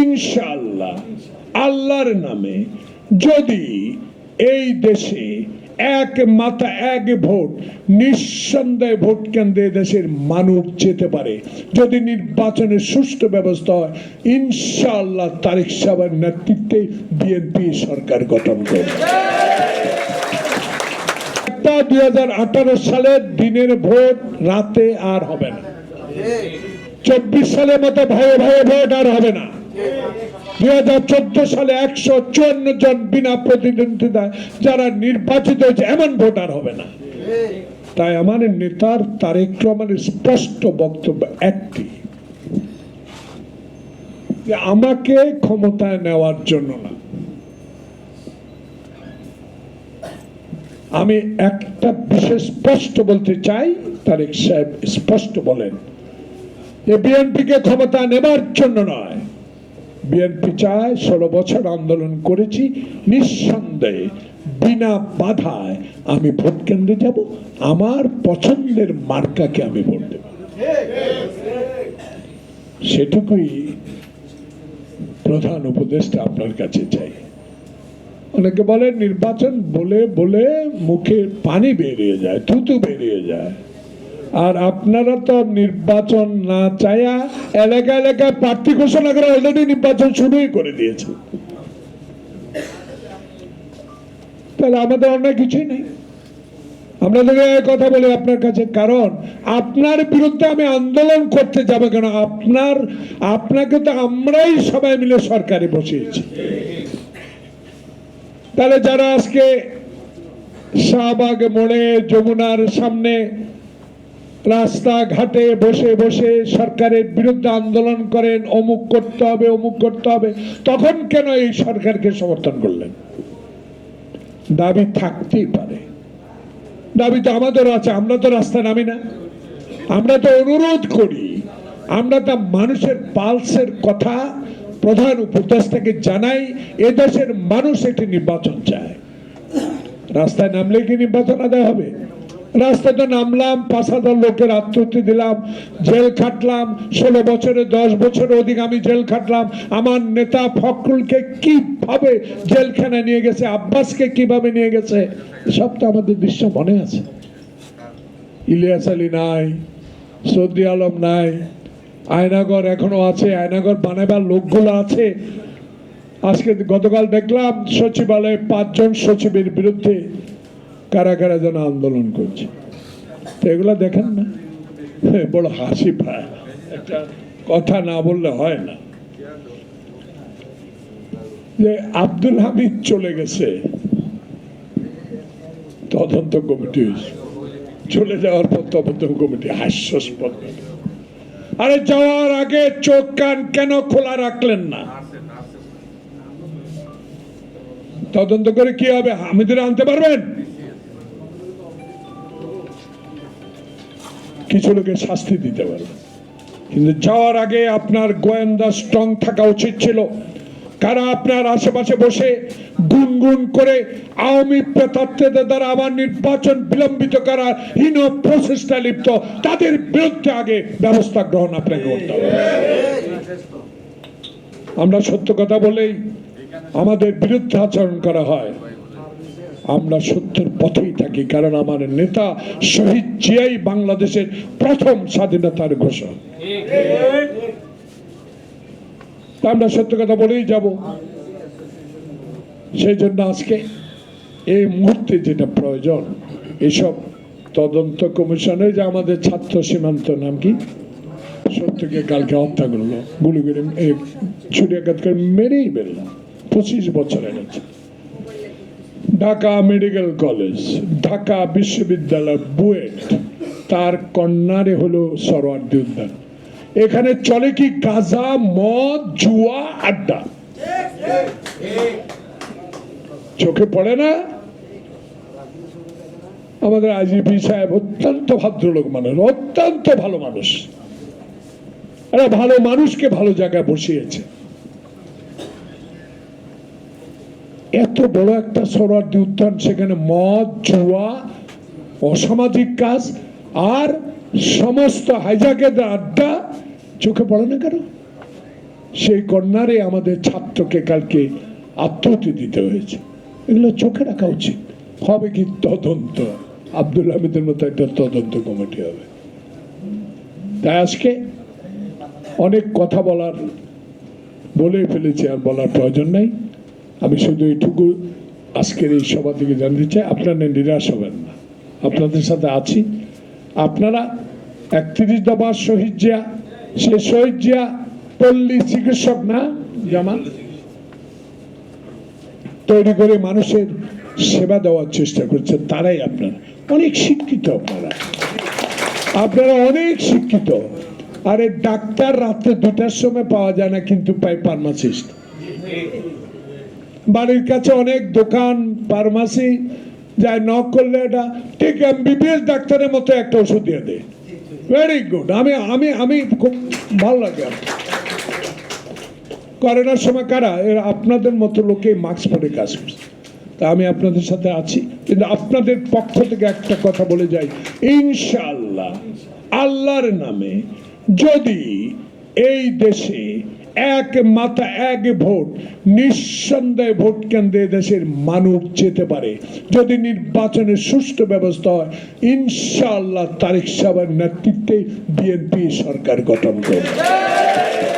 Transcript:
ইনশাআল্লাহ, আল্লাহর নামে যদি এই দেশে এক মাথা, এক ভোট, নিঃসন্দেহে ভোট কেন্দ্রে দেশের মানুষ যেতে পারে, যদি নির্বাচনের সুষ্ঠু ব্যবস্থা হয়, ইনশাআল্লাহ তারিক সাহেবের নেতৃত্বে বিএনপি সরকার গঠন করবে। দুই হাজার আঠারো সালের দিনের ভোট রাতে আর হবে না। চব্বিশ সালের মতো ভয়ে ভয়ে ভোট আর হবে না। দুই হাজার চোদ্দ সালে একশো চুয়ান্ন জন বিনা প্রতিদ্বন্দ্বিতা যারা নির্বাচিত হয়েছে, এমন ভোট আর হবে না। তাই আমার নেতার তারেক রহমানের স্পষ্ট বক্তব্য একটি আমাকে ক্ষমতায় নেওয়ার জন্য না। আমি একটা বিশেষ স্পষ্ট বলতে চাই, তারেক সাহেব স্পষ্ট বলেন, যে বিএনপিকে ক্ষমতা নেবার জন্য নয়। বিএনপি চায়, ষোলো বছর আন্দোলন করেছি, নিঃসন্দেহে বিনা বাধায় আমি ভোট কেন্দ্রে যাব, আমার পছন্দের মার্কাকে আমি ভোট দেব। সেটুকুই প্রধান উপদেশটা আপনার কাছে চাই। অনেকে বলে নির্বাচন বলে বলে মুখে পানি বেরিয়ে যায়, থুতু বেরিয়ে যায়। আর আপনারা তো নির্বাচন না চায়া এলাকা এলাকায় প্রার্থী ঘোষণা করে অলরেডি নির্বাচন শুরুই করে দিয়েছে। তাহলে আমাদের অন্য কিছুই নেই। আমরা কথা বলি আপনার কাছে, কারণ আপনার বিরুদ্ধে আমি আন্দোলন করতে যাব কেন? আপনার, আপনাকে তো আমরাই সবাই মিলে সরকারে বসিয়েছি। তাহলে যারা আজকে শাহবাগ মোড়ে যমুনার সামনে রাস্তাঘাটে বসে বসে সরকারের বিরুদ্ধে আন্দোলন করেন, অমুক করতে হবে, অমুক করতে হবে, তখন কেন এই সরকারকে সমর্থন করলেন? দাবি থাকতেই পারে। দাবি তো আমাদের আছে, আমরা তো রাস্তায় নামি না। আমরা তো অনুরোধ করি, আমরা তো মানুষের পালসের কথা প্রধান উপদেষ্টাকে জানাই এদেশের মানুষ একটি নির্বাচন চায়। রাস্তায় নামলে কি নির্বাচন আদায় হবে? রাস্তায় তো নামলাম, পাঁচ হাজার লোকের আত্মহত্যা দিলাম, জেল খাটলাম, ষোলো বছরে, দশ বছরের অধিক আমি জেল খাটলাম। আমার নেতা ফখরুলকে কীভাবে জেলখানায় নিয়ে গেছে, আব্বাসকে কীভাবে নিয়ে গেছে সব তো আমাদের দৃশ্য মনে আছে। ইলিয়াস আলী নাই, সৌদি আলম নাই, আয়নাগর এখনও আছে, আয়নাগর বানাবার লোকগুলো আছে। আজকে গতকাল দেখলাম সচিবালয়ে পাঁচজন সচিবের বিরুদ্ধে কারা কারা যেন আন্দোলন করছে। তো এগুলো দেখেন না? বড় হাসি পায়। কথা না বললে হয় না। যে আব্দুল হামিদ চলে গেছে। তদন্ত কমিটি চলে যাওয়ার পর তদন্ত কমিটি হাস্যস্পদ। আরে যাওয়ার আগে চোখ কান কেন খোলা রাখলেন না? তদন্ত করে কি হবে? হামিদের আনতে পারবেন? কিছু লোকের শাস্তি দিতে পারবেন কিন্তু যাওয়ার আগে আপনার গোয়েন্দা স্ট্রং থাকা উচিত ছিল। কারা আপনার আশেপাশে বসে গুনগুন করে আওয়ামী প্রেতাত্মদের দ্বারা আমার নির্বাচন বিলম্বিত করার হীন প্রচেষ্টা লিপ্ত, তাদের বিরুদ্ধে আগে ব্যবস্থা গ্রহণ আপনাকে করতে হবে। আমরা সত্য কথা বলেই আমাদের বিরুদ্ধে আচরণ করা হয়। আমরা সত্যের পথেই থাকি, কারণ আমার নেতা শহীদ জিয়াই বাংলাদেশের প্রথম স্বাধীনতার ঘোষণা আমরা সত্য কথা বলেই যাব। সেই জন্য আজকে এই মুহূর্তে যেটা প্রয়োজন, এসব তদন্ত কমিশনে যে আমাদের ছাত্র সীমান্ত নাম কি? সত্যকে কালকে হত্যা করল। গুলি করে ছুরিয়াঘাত করে মেরেই বেরলাম পঁচিশ বছরের আছে ঢাকা মেডিকেল কলেজ, ঢাকা বিশ্ববিদ্যালয় বুয়েট, তার কন্যারে হলো সরোয়ার্দী উদ্যান এখানে চলে কি গাজা, মদ, জুয়া, আড্ডা? চোখে পড়ে না? আমাদের আইজিপি সাহেব অত্যন্ত ভদ্রলোক মানুষ, অত্যন্ত ভালো মানুষ। এরা ভালো মানুষকে ভালো জায়গায় বসিয়েছে। এত বড় একটা সরার্দি উদ্যান সেখানে মদ, জুয়া, অসামাজিক কাজ আর সমস্ত হাইজাকের আড্ডা চোখে পড়ে না কেন? সেই কন্যারে আমাদের ছাত্রকে কালকে আত্মহতি দিতে হয়েছে। এগুলো চোখে রাখা উচিত। হবে কি তদন্ত? আব্দুল হামিদের মতো একটা তদন্ত কমিটি হবে। তাই আজকে অনেক কথা বলার বলে ফেলেছি, আর বলার প্রয়োজন নাই। আমি শুধু এইটুকু আজকের এই সভা থেকে জানতে চাই, আপনারা নিরাশ হবেন না। আপনাদের সাথে আছি। আপনারা একত্রিশ দফার শহীদ জিয়া সে শহীদ জিয়া পল্লী চিকিৎসক না জামান তৈরি করে মানুষের সেবা দেওয়ার চেষ্টা করছে, তারাই আপনারা। অনেক শিক্ষিত আপনারা। আপনারা অনেক শিক্ষিত। আরে ডাক্তার রাত্রে দুটার সময় পাওয়া যায় না, কিন্তু পাই ফার্মাসিস্ট বাড়ির কাছে অনেক দোকান ফার্মাসি যায় নক করলে এটা, ঠিক এমবিবিএস ডাক্তারের মতো একটা ওষুধ দিয়ে দেয়। ভেরি গুড আমি আমি আমি খুব ভালো লাগে। করোনার সময় কারা? এরা আপনাদের মতো লোকে মাস্ক পরে কাজ করছে। তা আমি আপনাদের সাথে আছি। কিন্তু আপনাদের পক্ষ থেকে একটা কথা বলে যাই। ইনশাআল্লাহ, আল্লাহর নামে যদি এই দেশে এক মাথা, এক ভোট। নিঃসন্দেহে ভোট কেন্দ্রে দেশের মানুষ যেতে পারে। যদি নির্বাচনের সুষ্ঠু ব্যবস্থা হয়, ইনশাআল্লাহ তারিক সাহেবের নেতৃত্বে বিএনপি সরকার গঠন করবে।